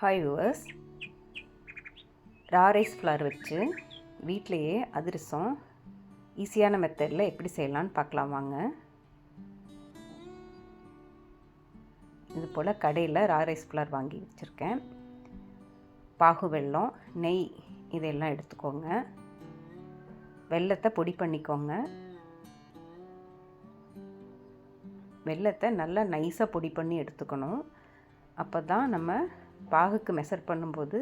Hi viewers raw rice flour வச்சு வீட்டிலையே அதிரசம் ஈஸியான மெத்தடில் எப்படி செய்யலான்னு பார்க்கலாம் வாங்க. இது போல் கடையில் ரா ரைஸ் ஃப்ளார் வாங்கி வச்சுருக்கேன். பாகு வெல்லம் நெய் இதெல்லாம் எடுத்துக்கோங்க. வெல்லத்தை பொடி பண்ணிக்கோங்க. வெல்லத்தை நல்லா நைஸாக பொடி பண்ணி எடுத்துக்கணும். அப்போ தான் நம்ம பாகுக்கு மெஷர் பண்ணும்போது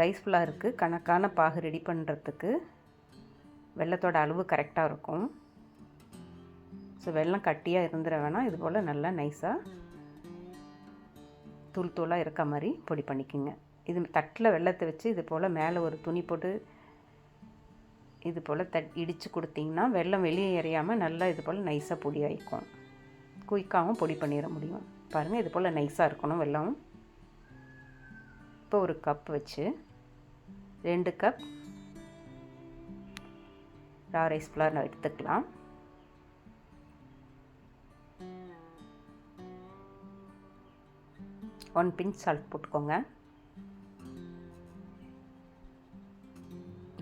ரைஸ் இருக்குது கணக்கான பாகு ரெடி பண்ணுறதுக்கு வெள்ளத்தோட அளவு கரெக்டாக இருக்கும். ஸோ வெள்ளம் கட்டியாக இருந்துட வேணாம் இது போல் நல்லா நைஸாக தூள் தூளாக இருக்க மாதிரி பொடி பண்ணிக்கோங்க. இது தட்டில் வெள்ளத்தை வச்சு இது போல் மேலே ஒரு துணி போட்டு இது போல் தட் இடித்து கொடுத்தீங்கன்னா வெள்ளம் வெளியே எறியாமல் நல்லா இது போல் நைஸாக பொடி ஆகிக்கும் குயிக்காகவும் பொடி பண்ணிட முடியும். பாருங்கள் இது போல் நைஸாக இருக்கணும் வெள்ளம். இப்போ ஒரு கப் வச்சு ரெண்டு கப் ரா ரைஸ் ஃப்ளார் எடுத்துக்கலாம். ஒன் பிஞ்ச் சால்ட் போட்டுக்கோங்க.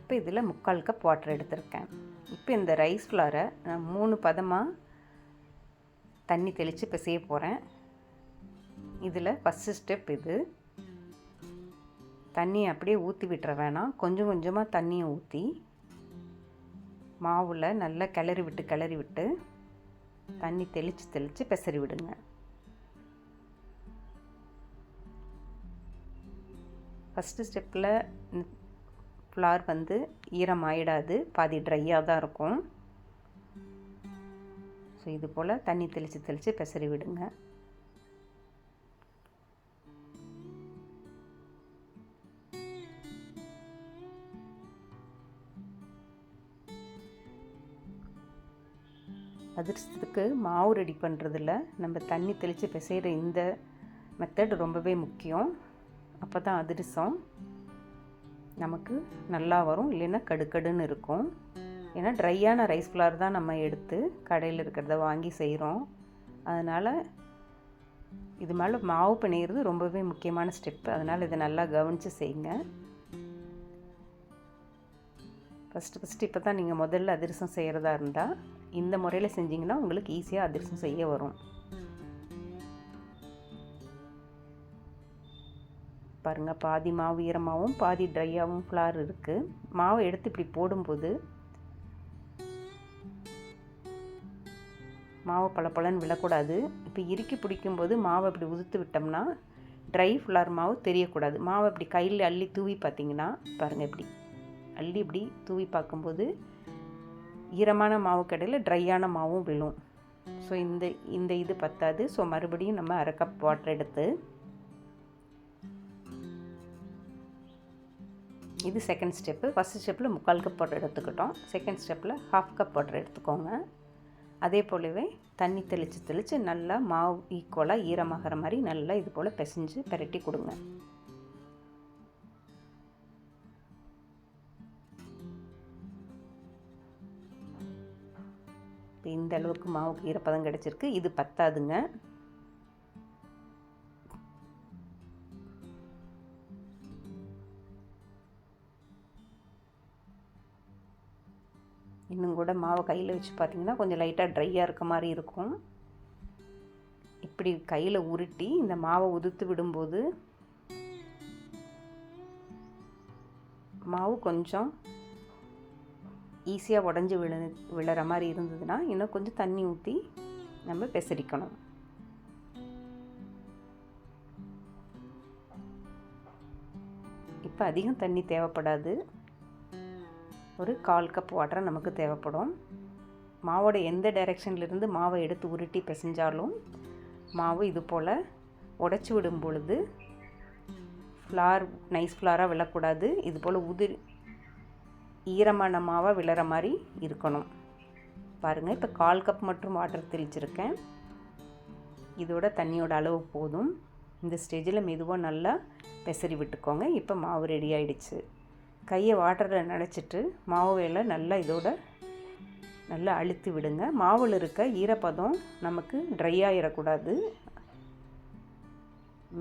இப்போ இதில் முக்கால் கப் வாட்டர் எடுத்திருக்கேன். இப்போ இந்த ரைஸ் ஃப்ளாரை நான் மூணு பதமாக தண்ணி தெளித்து பிசைய போகிறேன் இதில் ஃபஸ்ட்டு ஸ்டெப் இது. தண்ணியை அப்படியே ஊற்றி விட்டுற வேணாம். கொஞ்சம் கொஞ்சமாக தண்ணியை ஊற்றி மாவில் நல்லா கிளறி விட்டு கிளறி விட்டு தண்ணி தெளித்து தெளித்து பெசரி விடுங்க. ஃபஸ்ட்டு ஸ்டெப்பில் ஃப்ளார் வந்து ஈரம் ஆயிடாது பாதி ட்ரையாக தான் இருக்கும். ஸோ இது போல் தண்ணி தெளித்து தெளித்து பெசரி விடுங்க. அதிர்ஷ்டத்துக்கு மாவு ரெடி பண்ணுறதுல நம்ம தண்ணி தெளித்து பிசைகிற இந்த மெத்தட் ரொம்பவே முக்கியம். அப்போ தான் அதிரசம் நமக்கு நல்லா வரும். இல்லைன்னா கடுக்கடுன்னு இருக்கும். ஏன்னா ட்ரையான ரைஸ் ஃப்ளார் தான் நம்ம எடுத்து கடையில் இருக்கிறத வாங்கி செய்கிறோம் அதனால் இது மேலே மாவு பிணையிறது ரொம்பவே முக்கியமான ஸ்டெப்பு அதனால் இதை நல்லா கவனித்து செய்யுங்க. ஃபஸ்ட்டு ஃபஸ்ட்டு இப்போ தான் நீங்கள் முதல்ல அதிரசம் செய்கிறதா இருந்தால் இந்த முறையில் செஞ்சிங்கன்னா உங்களுக்கு ஈஸியாக அதிரசம் செய்ய வரும். பாருங்கள் பாதி மாவு ஈரமாகவும் பாதி ட்ரையாகவும் ஃப்ளார் இருக்குது மாவை எடுத்து இப்படி போடும்போது மாவு பளபளன்னு விழக்கூடாது. இப்போ இறுக்கி பிடிக்கும்போது மாவை இப்படி உதுத்து விட்டோம்னா ட்ரை ஃப்ளார் மாவு தெரியக்கூடாது. மாவை இப்படி கையில் அள்ளி தூவி பார்த்தீங்கன்னா பாருங்கள் இப்படி அள்ளி இப்படி தூவி பார்க்கும்போது ஈரமான மாவு கடையில் ட்ரையான மாவும் விழும். ஸோ இந்த இந்த இது பத்தாது. ஸோ மறுபடியும் நம்ம அரை கப் வாட்டர் எடுத்து இது செகண்ட் ஸ்டெப்பு ஃபஸ்ட் ஸ்டெப்பில் முக்கால் கப் வாட்டர் எடுத்துக்கிட்டோம். செகண்ட் ஸ்டெப்பில் ஹாஃப் கப் வாட்டர் எடுத்துக்கோங்க. அதே போலவே தண்ணி தெளித்து தெளித்து நல்லா மாவு ஈக்குவலாக ஈரமாகிற மாதிரி நல்லா இது போல் பிசைஞ்சு பெரட்டி கொடுங்க. இந்த அளவுக்கு மாவுக்கு ஈரப்பதம் கிடச்சிருக்கு. இது பத்தாதுங்க. இன்னும் கூட மாவை கையில் வச்சு பார்த்திங்கன்னா கொஞ்சம் லைட்டாக ட்ரையாக இருக்க மாதிரி இருக்கும். இப்படி கையில் உருட்டி இந்த மாவை உதுத்து விடும்போது மாவு கொஞ்சம் ஈஸியாக உடஞ்சி விழு விழுற மாதிரி இருந்ததுன்னா இன்னும் கொஞ்சம் தண்ணி ஊற்றி நம்ம பெசரிக்கணும். இப்போ அதிகம் தண்ணி தேவைப்படாது. ஒரு கால் கப் வாட்டர் நமக்கு தேவைப்படும். மாவோட எந்த டைரெக்ஷன்லேருந்து மாவை எடுத்து உருட்டி பிசைஞ்சாலும் மாவு இது போல் உடச்சி விடும் பொழுது ஃப்ளார் நைஸ் ஃப்ளாராக விழக்கூடாது. இது போல் உதிரி ஈரமான மாவாக விழுற மாதிரி இருக்கணும். பாருங்கள் இப்போ கால் கப் மட்டும் வாட்டர் தெளிச்சிருக்கேன். இதோட தண்ணியோட அளவு போதும். இந்த ஸ்டேஜில் மெதுவாக நல்லா பெசரி விட்டுக்கோங்க. இப்போ மாவு ரெடி ஆகிடுச்சு கையை வாட்டரில் நினச்சிட்டு மாவு வேலை நல்லா இதோட நல்லா அழுத்தி விடுங்க. மாவில் இருக்க ஈரப்பதம் நமக்கு ட்ரை ஆகிடக்கூடாது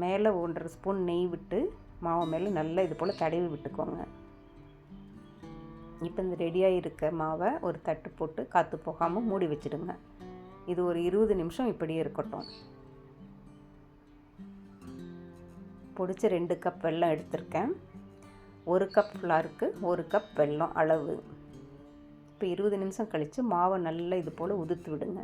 மேலே ஒன்றரை ஸ்பூன் நெய் விட்டு மாவு மேலே நல்லா இது போல் தடவி விட்டுக்கோங்க. இப்போ இந்த ரெடியாக இருக்க மாவை ஒரு தட்டு போட்டு காற்று போகாமல் மூடி வச்சுடுங்க. இது ஒரு இருபது நிமிஷம் இப்படியே இருக்கட்டும். பிடிச்ச ரெண்டு கப் வெல்லம் எடுத்திருக்கேன். ஒரு கப் ஃப்ளாருக்கு ஒரு கப் வெல்லம் அளவு. இப்போ இருபது நிமிஷம் கழித்து மாவை நல்லா இது போல் உதுத்து விடுங்க.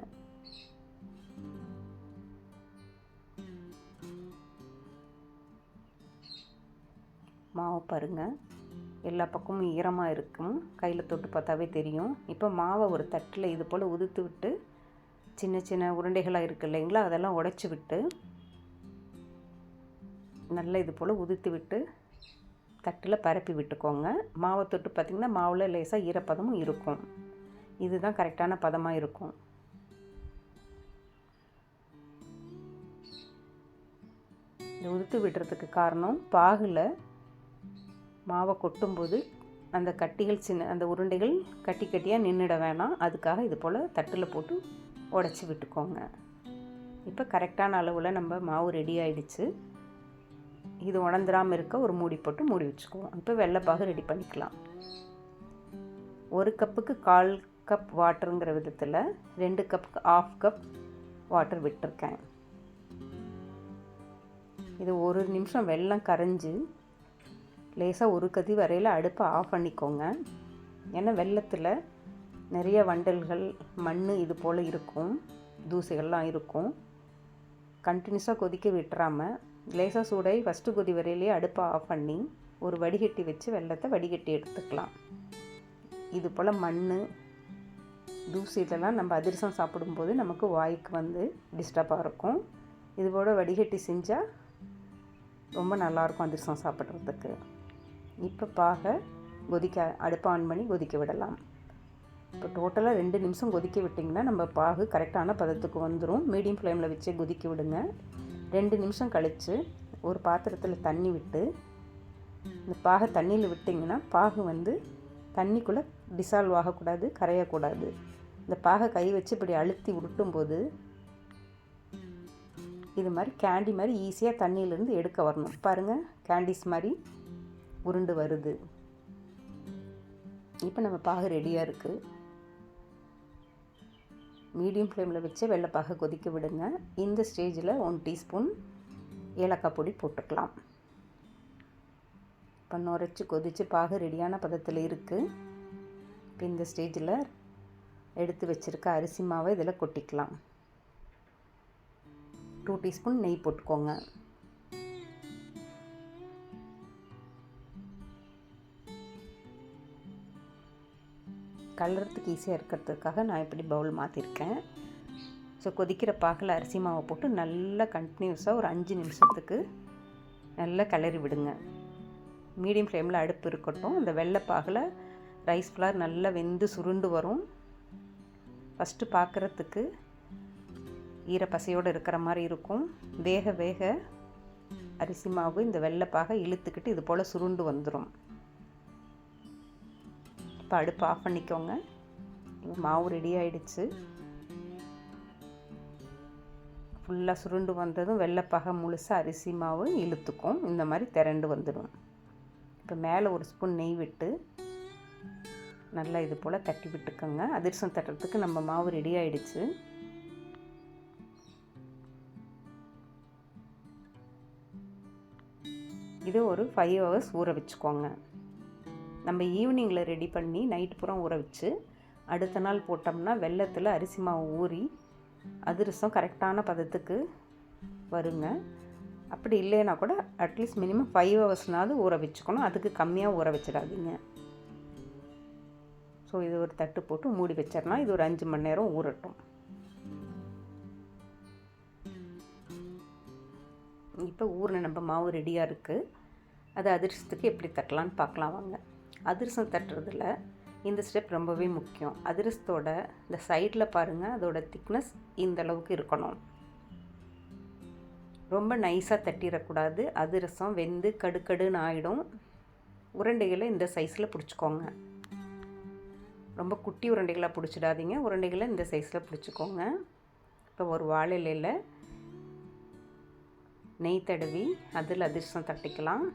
மாவு பாருங்கள் எல்லா பக்கமும் ஈரமாக இருக்கும். கையில் தொட்டு பார்த்தாவே தெரியும். இப்போ மாவை ஒரு தட்டில் இது போல் உதுத்து விட்டு சின்ன சின்ன உருண்டைகளாக இருக்குது இல்லைங்களா? அதெல்லாம் உடச்சி விட்டு நல்லா இது போல் உதுத்து விட்டு தட்டில் பரப்பி விட்டுக்கோங்க. மாவை தொட்டு பார்த்திங்கன்னா மாவில் லேசாக ஈரப்பதமும் இருக்கும். இதுதான் கரெக்டான பதமாக இருக்கும். இந்த உதுத்து விடுறதுக்கு காரணம் பாகில் மாவை கொட்டும்போது அந்த கட்டிகள் சின்ன அந்த உருண்டைகள் கட்டி கட்டியாக நின்றுட வேணாம். அதுக்காக இது போல் தட்டில் போட்டு உடச்சி விட்டுக்கோங்க. இப்போ கரெக்டான அளவில் நம்ம மாவு ரெடி ஆகிடுச்சு இது உணர்ந்துடாமல் இருக்க ஒரு மூடி போட்டு மூடி வச்சுக்குவோம். இப்போ வெள்ளைப்பாகு ரெடி பண்ணிக்கலாம். ஒரு கப்புக்கு கால் கப் வாட்டருங்கிற விதத்தில் ரெண்டு கப்புக்கு ஆஃப் கப் வாட்டர் விட்டுருக்கேன். இது ஒரு நிமிஷம் வெள்ளம் கரைஞ்சி லேசாக ஒரு கதி வரையில் அடுப்பை ஆஃப் பண்ணிக்கோங்க. ஏன்னா வெள்ளத்தில் நிறைய வண்டல்கள் மண் இது போல் இருக்கும். தூசிகள்லாம் இருக்கும். கண்டினியூஸாக கொதிக்க விட்டுறாமல் லேசாக சூடாகி ஃபஸ்ட்டு கொதி வரையிலேயே அடுப்பை ஆஃப் பண்ணி ஒரு வடிகட்டி வச்சு வெள்ளத்தை வடிகட்டி எடுத்துக்கலாம். இது போல் மண் தூசி இதெல்லாம் நம்ம அதிரசம் சாப்பிடும்போது நமக்கு வாய்க்கு வந்து டிஸ்டர்பாக இருக்கும். இது போல் வடிகட்டி செஞ்சால் ரொம்ப நல்லாயிருக்கும் அதிரசம் சாப்பிட்றதுக்கு. இப்போ பாக கொதிக்க அடுப்பை ஆன் பண்ணி கொதிக்க விடலாம். இப்போ டோட்டலாக ரெண்டு நிமிஷம் கொதிக்க விட்டிங்கன்னா நம்ம பாகு கரெக்டான பதத்துக்கு வந்துடும் மீடியம் ஃப்ளேமில் வச்சு கொதிக்க விடுங்க. ரெண்டு நிமிஷம் கழித்து ஒரு பாத்திரத்தில் தண்ணி விட்டு இந்த பாகை தண்ணியில் விட்டிங்கன்னா பாகு வந்து தண்ணிக்குள்ளே டிசால்வ் ஆகக்கூடாது கரையக்கூடாது. இந்த பாகை கை வச்சு இப்படி அழுத்தி உருட்டும்போது இது மாதிரி கேண்டி மாதிரி ஈஸியாக தண்ணியிலேருந்து எடுக்க வரணும். பாருங்கள் கேண்டிஸ் மாதிரி உருண்டு வருது. இப்போ நம்ம பாகு ரெடியாக இருக்குது மீடியம் ஃப்ளேமில் வச்சு வெள்ளைப்பாக கொதிக்க விடுங்க. இந்த ஸ்டேஜில் ஒன் டீஸ்பூன் ஏலக்காய் பொடி போட்டுக்கலாம். இப்போ நுரைச்சி கொதித்து பாகு ரெடியான பதத்தில் இருக்குது இப்போ இந்த ஸ்டேஜில் எடுத்து வச்சுருக்க அரிசி மாவை இதில் கொட்டிக்கலாம். டூ டீஸ்பூன் நெய் போட்டுக்கோங்க. கலர்றதுக்கு ஈஸியாக இருக்கிறதுக்காக நான் இப்படி பவுல் மாற்றிருக்கேன் ஸோ கொதிக்கிற பாகில் அரிசி மாவை போட்டு நல்லா கண்டினியூஸாக ஒரு அஞ்சு நிமிஷத்துக்கு நல்லா கிளறி விடுங்க. மீடியம் ஃப்ளேமில் அடுப்பு இருக்கட்டும் அந்த வெள்ளைப்பாகில் ரைஸ் ஃப்ளார் நல்லா வெந்து சுருண்டு வரும். ஃபஸ்ட்டு பார்க்குறதுக்கு ஈரப்பசையோடு இருக்கிற மாதிரி இருக்கும். வேக வேக அரிசி மாவு இந்த வெள்ளைப்பாக இழுத்துக்கிட்டு இது போல் சுருண்டு வந்துடும் இப்போ அடுப்பு ஆஃப் பண்ணிக்கோங்க. மாவு ரெடி ஆயிடுச்சு. ஃபுல்லாக சுருண்டு வந்ததும் வெள்ளைப்பாக முழுசாக அரிசி மாவு இழுத்துக்கும். இந்த மாதிரி திரண்டு வந்துடும். இப்போ மேலே ஒரு ஸ்பூன் நெய் விட்டு நல்லா இது போல் தட்டி விட்டுக்கோங்க. அதிரசம் தட்டுறதுக்கு நம்ம மாவு ரெடி ஆயிடுச்சு. இது ஒரு ஃபைவ் ஹவர்ஸ் ஊற வச்சுக்கோங்க. நம்ம ஈவினிங்கில் ரெடி பண்ணி நைட் பூரா ஊற வச்சு அடுத்த நாள் போட்டோம்னா வெள்ளத்தில் அரிசி மாவு ஊறி அதிரசம் கரெக்டான பதத்துக்கு வருங்க. அப்படி இல்லைன்னா கூட அட்லீஸ்ட் மினிமம் ஃபைவ் ஹவர்ஸ்னாவது ஊற வச்சுக்கணும். அதுக்கு கம்மியாக ஊற வச்சிடாதீங்க. ஸோ இது ஒரு தட்டு போட்டு மூடி வச்சிடலாம் இது ஒரு அஞ்சு மணி நேரம் ஊறட்டும். இப்போ ஊரில் நம்ம மாவு ரெடியாக இருக்குது அது அதிரசத்துக்கு எப்படி தட்டலான்னு பார்க்கலாம் வாங்க. அதிரசம் தட்டுறதுல இந்த ஸ்டெப் ரொம்பவே முக்கியம். அதிரசத்தோட இந்த சைடில் பாருங்கள் அதோட திக்னஸ் இந்த அளவுக்கு இருக்கணும். ரொம்ப நைஸாக தட்டிடக்கூடாது. அதிரசம் வெந்து கடுக்கடுன்னு ஆகிடும் உருண்டைகளை இந்த சைஸில் பிடிச்சிக்கோங்க. ரொம்ப குட்டி உருண்டைகளாக பிடிச்சிடாதீங்க. உருண்டைகளை இந்த சைஸில் பிடிச்சிக்கோங்க. இப்போ ஒரு வாழை இலையில் நெய் தடவி அதில் அதிர்ஷ்டம் தட்டிக்கலாம்.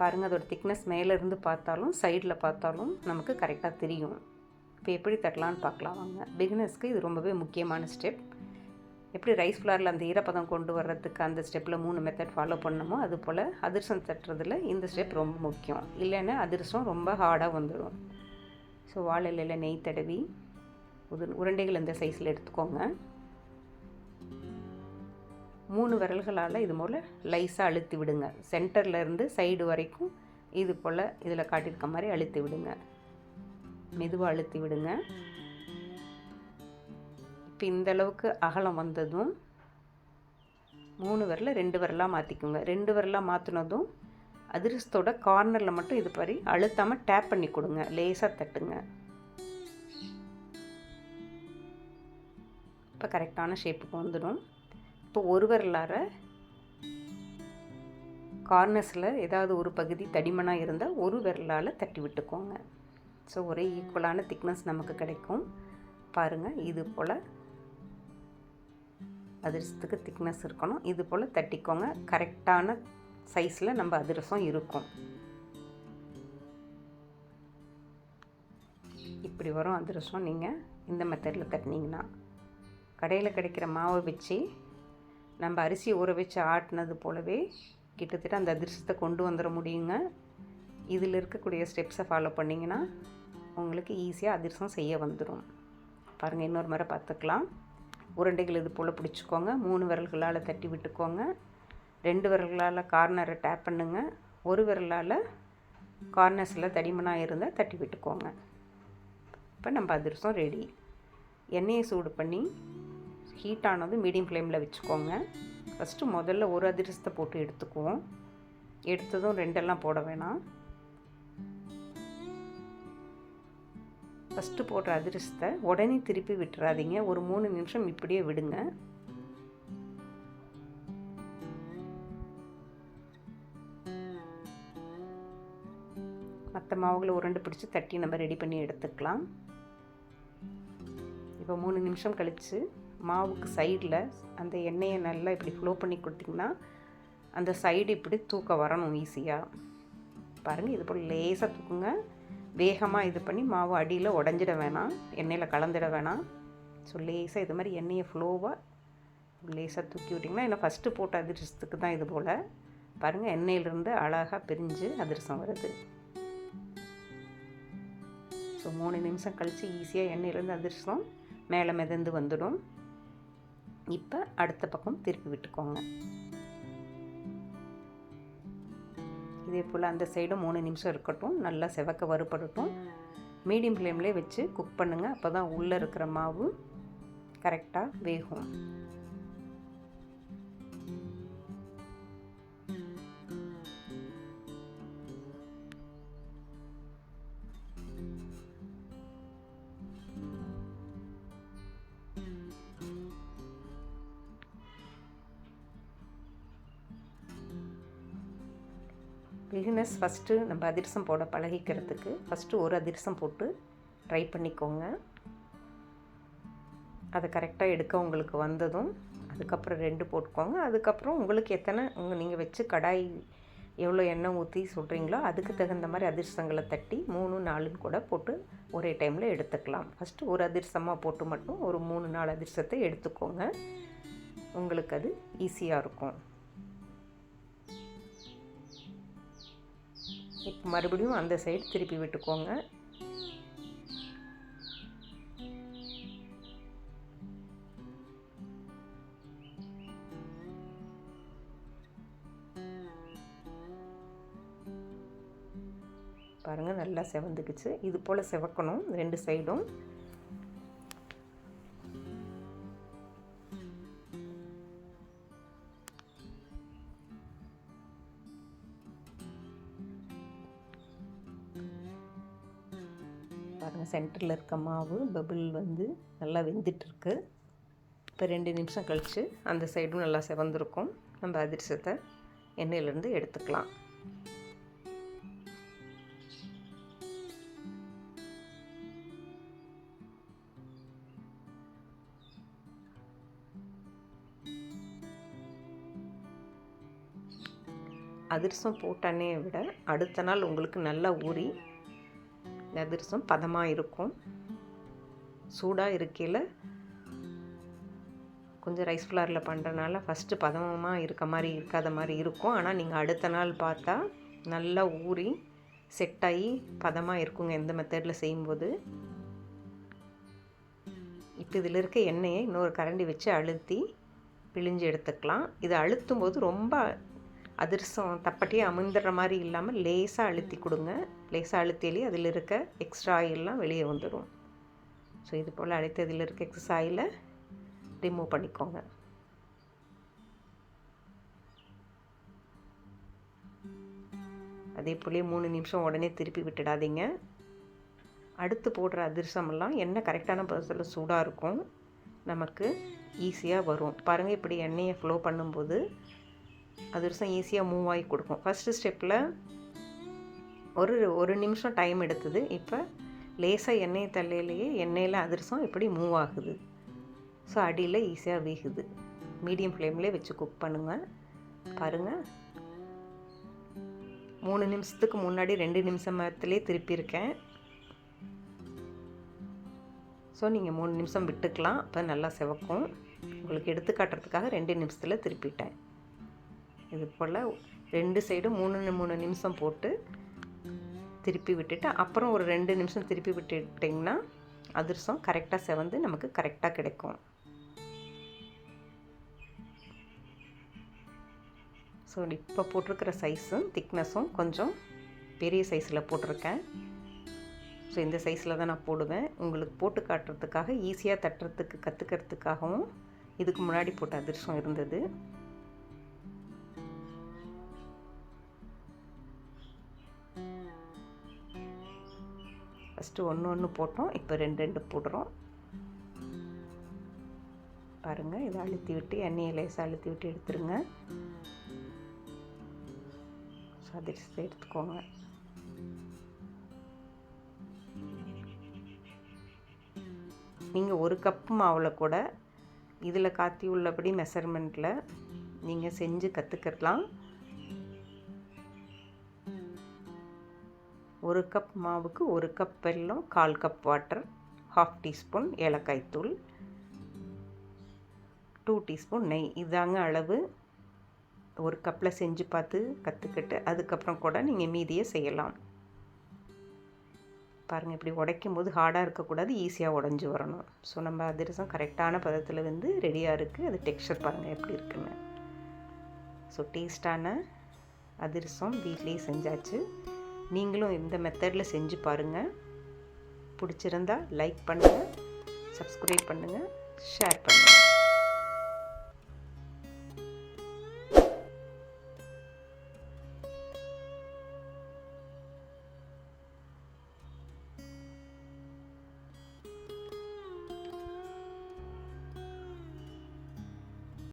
பாருங்கள் அதோடய திக்னஸ் மேலேருந்து பார்த்தாலும் சைடில் பார்த்தாலும் நமக்கு கரெக்டாக தெரியும். இப்போ எப்படி தட்டலான்னு பார்க்கலாம் வாங்க. பிகினஸ்க்கு இது ரொம்பவே முக்கியமான ஸ்டெப் எப்படி ரைஸ் ஃப்ளாரில் அந்த ஈரப்பதம் கொண்டு வர்றதுக்கு அந்த ஸ்டெப்பில் மூணு மெத்தட் ஃபாலோ பண்ணணுமோ அது போல் அதிர்சம் தட்டுறதுல இந்த ஸ்டெப் ரொம்ப முக்கியம். இல்லைன்னா அதிர்ஷ்டம் ரொம்ப ஹார்டாக வந்துடும் ஸோ வாழையில நெய் தடவி உது உருண்டைகள் இந்த சைஸில் எடுத்துக்கோங்க. மூணு விரல்களால் இது போல் லைஸாக அழுத்தி விடுங்க. சென்டர்லேருந்து சைடு வரைக்கும் இது போல் இதில் காட்டியிருக்க மாதிரி அழுத்தி விடுங்க. மெதுவாக அழுத்தி விடுங்க. இப்போ இந்தளவுக்கு அகலம் வந்ததும் மூணு விரல ரெண்டு விரலாக மாற்றிக்கோங்க ரெண்டு விரலாக மாற்றினதும் அதிர்ஷ்டத்தோட கார்னரில் மட்டும் இது மாதிரி அழுத்தாமல் டேப் பண்ணி கொடுங்க. லேசாக தட்டுங்க. இப்போ கரெக்டான ஷேப்புக்கு வந்துடும். இப்போ ஒரு விரலார கார்னர்ஸில் ஏதாவது ஒரு பகுதி தடிமனாக இருந்தால் ஒரு விரலால் தட்டி விட்டுக்கோங்க. ஸோ ஒரே ஈக்குவலான திக்னஸ் நமக்கு கிடைக்கும். பாருங்கள் இது போல் அதிரசத்துக்கு திக்னஸ் இருக்கணும். இது போல் தட்டிக்கோங்க. கரெக்டான சைஸில் நம்ம அதிரசம் இருக்கும். இப்படி வரும் அதிரசம். நீங்கள் இந்த மெத்தடில் தட்டினீங்கன்னா கடையில் கிடைக்கிற மாவை வச்சு நம்ம அரிசி ஊற வச்சு ஆட்டினது போலவே கிட்டத்தட்ட அந்த அதிர்ஷ்டத்தை கொண்டு வந்துட முடியுங்க. இதில் இருக்கக்கூடிய ஸ்டெப்ஸை ஃபாலோ பண்ணிங்கன்னா உங்களுக்கு ஈஸியாக அதிர்ஷ்டம் செய்ய வந்துடும் பாருங்கள் இன்னொரு முறை பார்த்துக்கலாம். உருண்டைகள் இது போல் பிடிச்சிக்கோங்க. மூணு விரல்களால் தட்டி விட்டுக்கோங்க. ரெண்டு விரல்களால் கார்னரை டேப் பண்ணுங்க. ஒரு விரலால் கார்னர்ஸில் தடிமனாக இருந்தால் தட்டி விட்டுக்கோங்க. இப்போ நம்ம அதிர்ஷ்டம் ரெடி எண்ணெயை சூடு பண்ணி ஹீட் ஆனதும் மீடியம் ஃப்ளேமில் வச்சுக்கோங்க. ஃபஸ்ட்டு முதல்ல ஒரு அதிரசத்தை போட்டு எடுத்துக்குவோம். எடுத்ததும் ரெண்டெல்லாம் போட வேணாம். ஃபஸ்ட்டு போடுற அதிரசத்தை உடனே திருப்பி விட்டுறாதீங்க. ஒரு மூணு நிமிஷம் இப்படியே விடுங்க. மற்ற மாவுகளை உருண்டு பிடிச்சி தட்டி நம்ம ரெடி பண்ணி எடுத்துக்கலாம். இப்போ மூணு நிமிஷம் கழித்து மாவுக்கு சைடில் அந்த எண்ணெயை நல்லா இப்படி ஃப்ளோ பண்ணி கொடுத்திங்கன்னா அந்த சைடு இப்படி தூக்க வரணும் ஈஸியாக பாருங்கள் இது போல் லேசாக தூக்குங்க. வேகமாக இது பண்ணி மாவு அடியில் உடஞ்சிட வேணாம். எண்ணெயில் கலந்துட வேணாம். ஸோ லேசாக இது மாதிரி எண்ணெயை ஃப்ளோவாக லேசாக தூக்கி விட்டிங்கன்னா என்ன ஃபஸ்ட்டு போட்ட அதிர்ஷ்டத்துக்கு தான் இது போல். பாருங்கள் எண்ணெயிலிருந்து அழகாக பிரிஞ்சு அதிரசம் வருது. ஸோ மூணு நிமிஷம் கழித்து ஈஸியாக எண்ணெயிலேருந்து அதிர்ஷ்டம் மேலே மிதந்து வந்துடும். இப்போ அடுத்த பக்கம் திருப்பி விட்டுக்கோங்க. இதே போல் அந்த சைடும் மூணு நிமிஷம் இருக்கட்டும். நல்லா செவக்க வறுபடட்டும். மீடியம் ஃப்ளேம்லேயே வச்சு குக் பண்ணுங்கள் அப்போ தான் உள்ளே இருக்கிற மாவு கரெக்டாக வேகும். பிகினர்ஸ் ஃபஸ்ட்டு நம்ம அதிரசம் போட பழகிக்கிறதுக்கு ஃபஸ்ட்டு ஒரு அதிரசம் போட்டு ட்ரை பண்ணிக்கோங்க. அதை கரெக்டாக எடுக்க உங்களுக்கு வந்ததும் அதுக்கப்புறம் ரெண்டு போட்டுக்கோங்க. அதுக்கப்புறம் உங்களுக்கு எத்தனை உங்கள் நீங்கள் வச்சு கடாய் எவ்வளோ எண்ணெய் ஊற்றி சொல்கிறீங்களோ அதுக்கு தகுந்த மாதிரி அதிர்சங்களை தட்டி மூணு நாலுன்னு கூட போட்டு ஒரே டைமில் எடுத்துக்கலாம். ஃபஸ்ட்டு ஒரு அதிர்சமாக போட்டு மட்டும் ஒரு மூணு நாலு அதிர்சத்தை எடுத்துக்கோங்க. உங்களுக்கு அது ஈஸியாக இருக்கும். இப்போ மறுபடியும் அந்த சைடு திருப்பி விட்டுக்கோங்க. பாருங்கள் நல்லா செவந்துக்குச்சு. இது போல் செவக்கணும் ரெண்டு சைடும் சென்டரில் இருக்க மாவு பபிள் வந்து நல்லா வெந்துட்டுருக்கு. இப்போ ரெண்டு நிமிஷம் கழித்து அந்த சைடும் நல்லா செவந்திருக்கும். நம்ம அதிர்சத்தை எண்ணெயிலேருந்து எடுத்துக்கலாம். அதிர்சம் போட்டானே விட அடுத்த நாள் உங்களுக்கு நல்லா ஊறி இந்த அதிரசம் பதமாக இருக்கும். சூடாக இருக்கையில் கொஞ்சம் ரைஸ் ஃப்ளாரில் பண்ணுறனால ஃபஸ்ட்டு பதமாக இருக்க மாதிரி இருக்காத மாதிரி இருக்கும். ஆனால் நீங்கள் அடுத்த நாள் பார்த்தா நல்லா ஊறி செட் ஆகி பதமாக இருக்குங்க. எந்த மெத்தடில் செய்யும்போது. இப்போ இதில் இருக்க எண்ணெயை இன்னொரு கரண்டி வச்சு அழுத்தி பிழிஞ்சு எடுத்துக்கலாம். இது அழுத்தும் போது ரொம்ப அதிரசம் தப்பட்டியே அமுந்துடுற மாதிரி இல்லாமல் லேசாக அழுத்தி கொடுங்க. லேசாக அழுத்திலே அதில் இருக்க எக்ஸ்ட்ரா ஆயிலெலாம் வெளியே வந்துடும் ஸோ இது போல் அழுத்தி அதில் இருக்க எக்ஸஸ் ஆயிலை ரிமூவ் பண்ணிக்கோங்க. அதே போலே மூணு நிமிஷம் உடனே திருப்பி விட்டுடாதீங்க. அடுத்து போடுற அதிரசமெல்லாம் எண்ணெய் கரெக்டான பதத்தில் சூடாக இருக்கும். நமக்கு ஈஸியாக வரும். பாருங்கள் இப்படி எண்ணெயை ஃப்ளோ பண்ணும்போது அதிரசம் ஈஸியாக மூவ் ஆகி கொடுக்கும். ஃபஸ்ட்டு ஸ்டெப்பில் ஒரு ஒரு நிமிஷம் டைம் எடுத்தது. இப்போ லேசாக எண்ணெய் தள்ளையிலேயே எண்ணெயில் அதிரசம் இப்படி மூவ் ஆகுது? ஸோ அடியில் ஈஸியாக வேகுது. மீடியம் ஃப்ளேம்லேயே வச்சு குக் பண்ணுங்கள் பாருங்கள் மூணு நிமிஷத்துக்கு முன்னாடி ரெண்டு நிமிஷத்துலேயே திருப்பியிருக்கேன். ஸோ நீங்கள் மூணு நிமிஷம் விட்டுக்கலாம். அப்போ நல்லா செவக்கும். உங்களுக்கு எடுத்து காட்டுறதுக்காக ரெண்டு நிமிஷத்தில் திருப்பிட்டேன். இது போல் ரெண்டு சைடும் மூணு மூணு நிமிஷம் போட்டு திருப்பி விட்டுட்டு அப்புறம் ஒரு ரெண்டு நிமிஷம் திருப்பி விட்டுட்டிங்கன்னா அதிரசம் கரெக்டாக செவந்து நமக்கு கரெக்டாக கிடைக்கும். ஸோ இப்போ போட்டிருக்கிற சைஸும் திக்னஸும் கொஞ்சம் பெரிய சைஸில் போட்டிருக்கேன். ஸோ இந்த சைஸில் தான் நான் போடுவேன். உங்களுக்கு போட்டு காட்டுறதுக்காக ஈஸியாக தட்டுறதுக்கு கற்றுக்கிறதுக்காகவும் இதுக்கு முன்னாடி போட்ட அதிர்ஷ்டம் இருந்தது. ஃபஸ்ட்டு ஒன்று ஒன்று போட்டோம். இப்போ ரெண்டு ரெண்டு போடுறோம். பாருங்கள் இதை அழுத்தி விட்டு எண்ணெயை லேசாக அழுத்தி விட்டு எடுத்துருங்க. ஸோ எடுத்துக்கோங்க. நீங்கள் ஒரு கப் மாவில் கூட இதில் காத்தி உள்ளபடி மெஷர்மெண்ட்டில் நீங்கள் செஞ்சு கற்றுக்கலாம் ஒரு கப் மாவுக்கு ஒரு கப் வெல்லம் கால் கப் வாட்டர் ஹாஃப் டீஸ்பூன் ஏலக்காய் தூள் டூ டீஸ்பூன் நெய். இதாங்க அளவு. ஒரு கப்பில் செஞ்சு பார்த்து கற்றுக்கிட்டு அதுக்கப்புறம் கூட நீங்கள் மீதியை செய்யலாம். பாருங்கள் இப்படி உடைக்கும் போது ஹார்டாக இருக்கக்கூடாது ஈஸியாக உடஞ்சி வரணும். ஸோ நம்ம அதிரசம் கரெக்டான பதத்தில் வந்து ரெடியாக இருக்குது அது டெக்ஸ்சர் பாருங்கள் எப்படி இருக்குன்னு. ஸோ டேஸ்டான அதிரசம் வீட்லேயே செஞ்சாச்சு. நீங்களும் இந்த மெத்தடில் செஞ்சு பாருங்கள் பிடிச்சிருந்தா லைக் பண்ணுங்கள் சப்ஸ்கிரைப் பண்ணுங்கள் ஷேர் பண்ணுங்கள்